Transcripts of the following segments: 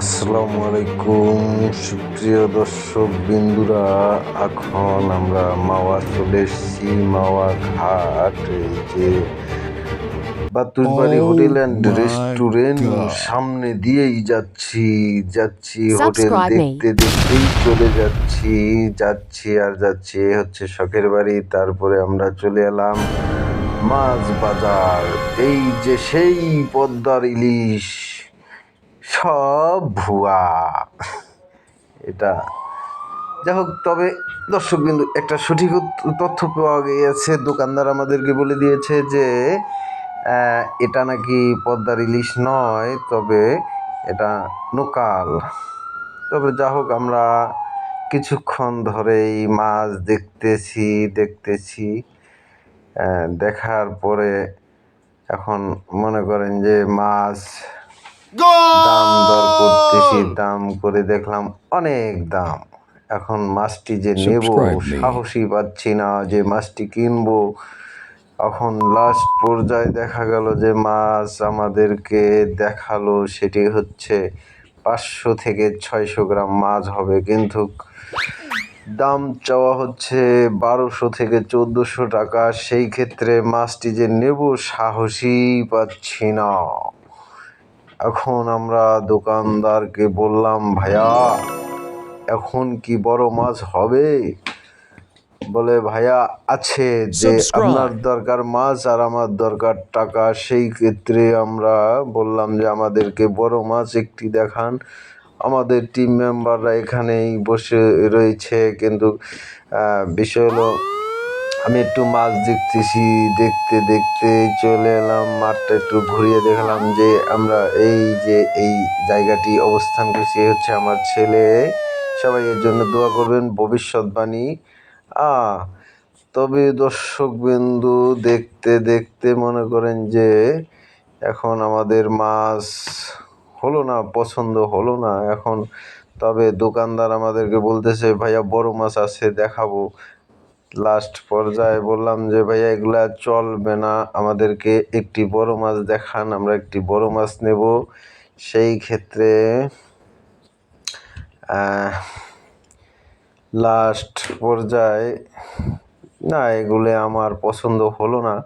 আসসালামু আলাইকুম সুপ্রিয় দর্শক বিন্দুরা এখন আমরা মাওয়া চলে এসেছি মাওয়া ঘাট এই যে বাতুরবাড়ি Oh হোটেল অ্যান্ড রেস্টুরেন্ট। সামনে দিয়েই যাচ্ছি যাচ্ছি হোটেল দেখতে দেখতেই চলে যাচ্ছি যাচ্ছি আর যাচ্ছি এ হচ্ছে শখের বাড়ি তারপরে আমরা চলে এলাম মাছ বাজার। এই যে সেই পদ্মার ইলিশ সব ভুয়া। এটা যাই হোক, তবে দর্শক বিন্দু, একটা সঠিক তথ্য পাওয়া গিয়েছে, দোকানদার আমাদেরকে বলে দিয়েছে যে এটা নাকি পদ্মার ইলিশ নয়, তবে এটা লোকাল। তবে যা হোক, আমরা কিছুক্ষণ ধরেই মাছ দেখতেছি দেখতেছি। দেখার পরে এখন মনে করেন যে মাছ দাম দর করতেছি দাম করে দেখলাম অনেক দাম। এখন মাছটি যে নেব সাহসী পাচ্ছি না যে মাছটি কিনবো। এখন লাস্ট পর্যায়ে দেখা গেল যে মাছ আমাদেরকে দেখাল সেটি হচ্ছে পাঁচশো থেকে ছয়শো গ্রাম মাছ হবে। কিন্তু দাম চাওয়া হচ্ছে বারোশো থেকে চোদ্দোশো টাকা। সেই ক্ষেত্রে মাছটি যে নেব সাহসী পাচ্ছি না। এখন আমরা দোকানদারকে বললাম ভাইয়া এখন কি বড় মাছ হবে? বলে ভাইয়া আছে যে আপনার দরকার মাছ আর আমার দরকার টাকা। সেই ক্ষেত্রে আমরা বললাম যে আমাদেরকে বড় মাছ একটি দেখান। আমাদের টিম মেম্বাররা এখানেই বসে রয়েছে। কিন্তু বিষয় হলো আমি একটু মাছ দেখতেছি, দেখতে দেখতে চলে এলাম, মাঠটা একটু ঘুরিয়ে দেখলাম যে আমরা এই যে এই জায়গাটি অবস্থান করছি এ হচ্ছে আমার ছেলে। সবাই এর জন্য দোয়া করবেন ভবিষ্যৎবাণী আ, তবে দর্শক বিন্দু, দেখতে দেখতে মনে করেন যে এখন আমাদের মাছ হলো না, পছন্দ হলো না। এখন তবে দোকানদার আমাদেরকে বলতেছে, ভাইয়া বড় মাছ আছে, দেখাবো। লাস্ট পর্যায়ে বললাম যে, ভাইয়া, এগুলা চলবে না। আমাদেরকে একটি বড় মাছ দেখান, আমরা একটি বড় মাছ নেব। সেই ক্ষেত্রে লাস্ট পর্যায়ে, না, এগুলো আমার পছন্দ হলো না।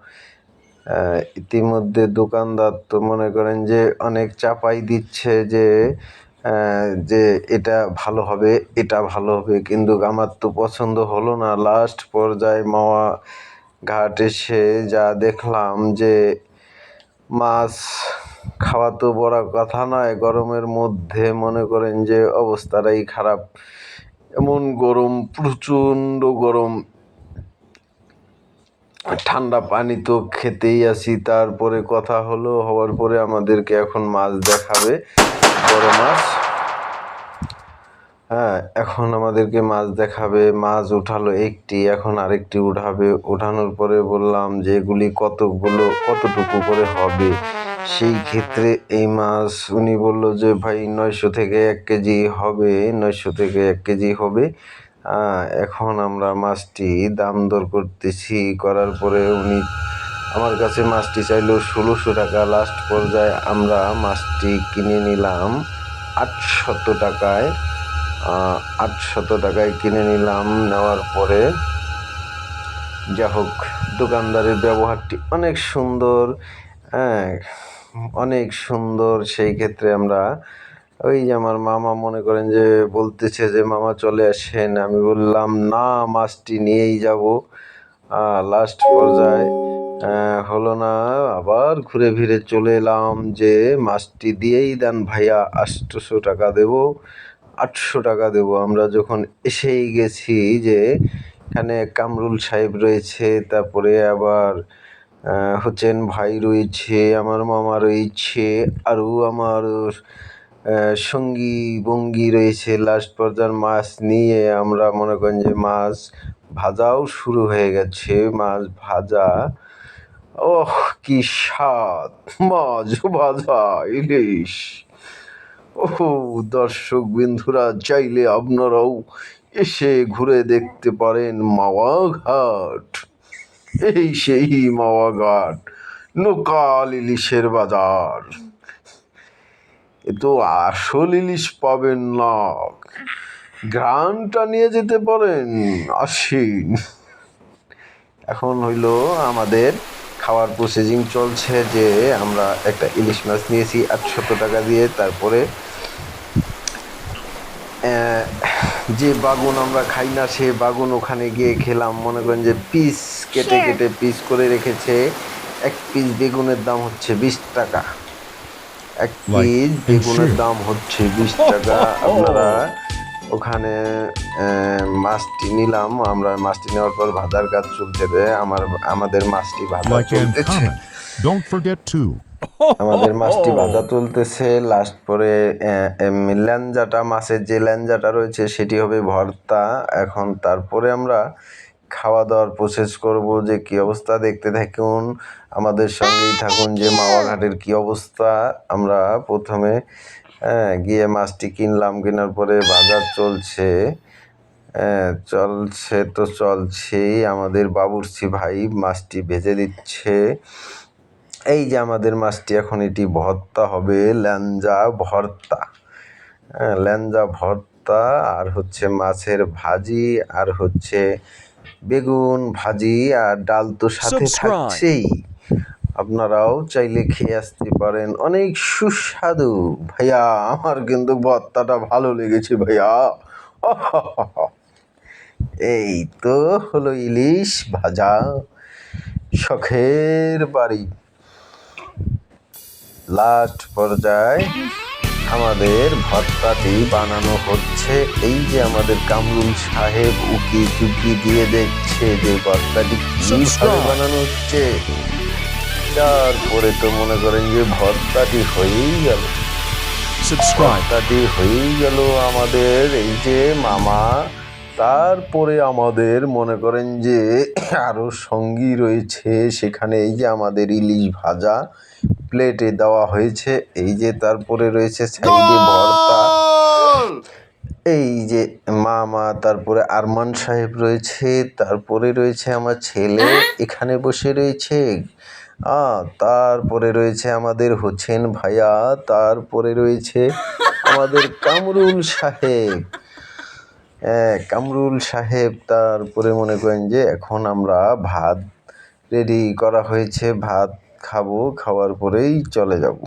ইতিমধ্যে দোকানদার তো মনে করেন যে, অনেক চাপাই দিচ্ছে যে যে এটা ভালো হবে, এটা ভালো হবে, কিন্তু আমার তো পছন্দ হলো না। লাস্ট পর্যায়ে মাওয়া ঘাট এসে যা দেখলাম যে মাছ খাওয়া তো বড় কথা নয়, গরমের মধ্যে মনে করেন যে অবস্থাটাই খারাপ। এমন গরম, প্রচণ্ড গরম। ঠান্ডা পানি তো খেতেই আসি, তারপরে কথা হলো, হওয়ার পরে আমাদেরকে এখন মাছ দেখাবে। বড় মাছ। হ্যাঁ এখন আমাদেরকে মাছ দেখাবে। মাছ উঠালো একটি, এখন আরেকটি উঠাবে। উঠানোর পরে বললাম যে এগুলি কতগুলো, কতটুকু করে হবে? সেই ক্ষেত্রে এই মাছ উনি বলল যে, ভাই, নয়শো থেকে এক কেজি হবে, নয়শো থেকে এক কেজি হবে। এখন আমরা মাছটি দাম দর করতেছি। করার পরে উনি আমার কাছে মাছটি চাইলো ষোলোশো টাকা। লাস্ট পর্যায়ে আমরা মাছটি কিনে নিলাম আটশত টাকায়। আটশত টাকায় কিনে নিলাম। নেওয়ার পরে যা হোক, দোকানদারের ব্যবহারটি অনেক সুন্দর। হ্যাঁ অনেক সুন্দর। সেই ক্ষেত্রে আমরা ওই যে আমার মামা মনে করেন যে, বলতেছে যে, মামা চলে আসেন। আমি বললাম, না, মাছটি নিয়েই যাব। লাস্ট পর্যায়ে হলো না, আবার ঘুরে ফিরে চলে এলাম যে মাছটি দিয়েই দেন ভাইয়া আটশোশো টাকা দেবো, আটশো টাকা দেবো। আমরা যখন এসেই গেছি যে এখানে কামরুল সাহেব রয়েছে, তারপরে আবার হচ্ছেন ভাই রয়েছে, আমার মামা রয়েছে, আরও আমার সঙ্গী, বঙ্গী রয়েছে। লাস্ট পর্যায়ের মাছ নিয়ে আমরা মনে করেন যে মাছ ভাজাও শুরু হয়ে গেছে, মাছ ভাজা ওহ, কি স্বাদ। মাছ ভাজা ইলিশ। ও দর্শক বিন্ধুরা চাইলে আপনারাও এসে ঘুরে দেখতে পারেন মাওয়া ঘাট। এই সেই মাওয়া ঘাট, লোকাল ইলিশের বাজার। এ তো আসল ইলিশ পাবেন না। গ্রানটা নিয়ে যেতে পারেন আসেন এখন হইল আমাদের খাওয়ার প্রসেসিং চলছে যে আমরা একটা ইলিশ মাছ নিয়েছি আটশত টাকা দিয়ে তারপরে যে বাগুন আমরা খাই না সে বাগুন ওখানে গিয়ে খেলাম। মনে করেন যে পিস কেটে কেটে পিস করে রেখেছে এক পিস বেগুনের দাম হচ্ছে বিশ টাকা। এক পিস বেগুনের দাম হচ্ছে বিশ টাকা। আপনারা ওখানে মাছটি নিলাম। আমরা মাছটি নেওয়ার পর ভাজার কাজ রে আমার আমাদের মাছটি ভাজা চলতেছে. আমাদের মাছটি ভাজা তুলতেছে লাস্ট পরে ল্যাঞ্জাটা মাছের যে ল্যাঞ্জাটা রয়েছে সেটি হবে ভর্তা। এখন তারপরে আমরা খাওয়া দাওয়ার প্রসেস করব যে কি অবস্থা দেখতে থাকুন। আমাদের সঙ্গেই থাকুন যে মাওয়াঘাটের কি অবস্থা। আমরা প্রথমে হ্যাঁ, গিয়ে মাছটি কিনলাম কেনার পরে বাজার চলছে। হ্যাঁ, চলছে তো চলছেই। আমাদের বাবুর্চি ভাই মাছটি ভেজে দিচ্ছে। এই যে আমাদের মাছটি এখন এটি ভর্তা হবে ল্যাঞ্জা ভর্তা। হ্যাঁ ল্যাঞ্জা ভর্তা আর হচ্ছে মাছের ভাজি আর হচ্ছে বেগুন ভাজি আর ডাল তো সাথে. থাকছেই। আপনারাও চাইলে খেয়ে আসতে পারেন। অনেক সুস্বাদু। ভাইয়া আমার কিন্তু ভর্তাটা ভালো লেগেছে ভাইয়া। এই তো হলো ইলিশ ভাজা। শখের বাড়ি। লাস্ট পর্যায়ে আমাদের ভর্তাটি বানানো হচ্ছে। এই যে আমাদের কামরুল সাহেব উকি চুকি দিয়ে দেখছে যে ভর্তাটি কীভাবে. বানানো হচ্ছে। তারপরে তো মনে করেন যে ভর্তাটি হয়েই গেল। Subscribe, ভর্তাটি হয়েই গেল আমাদের এই যে মামা তারপরে আমাদের মনে করেন যে আরও সঙ্গী রয়েছে সেখানে এই যে আমাদের ইলিশ ভাজা প্লেটে দেওয়া হয়েছে এই যে তারপরে রয়েছে সাইডে ভর্তা। এই যে মামা তারপরে আরমান সাহেব রয়েছে তারপরে রয়েছে আমার ছেলে এখানে বসে রয়েছে। তারপরে রয়েছে আমাদের হোসেন ভাইয়া, তারপরে রয়েছে আমাদের কামরুল সাহেব। হ্যাঁ কামরুল সাহেব, তারপরে মনে করেন যে এখন আমরা ভাত রেডি করা হয়েছে, ভাত খাব, খাওয়ার পরেই চলে যাব।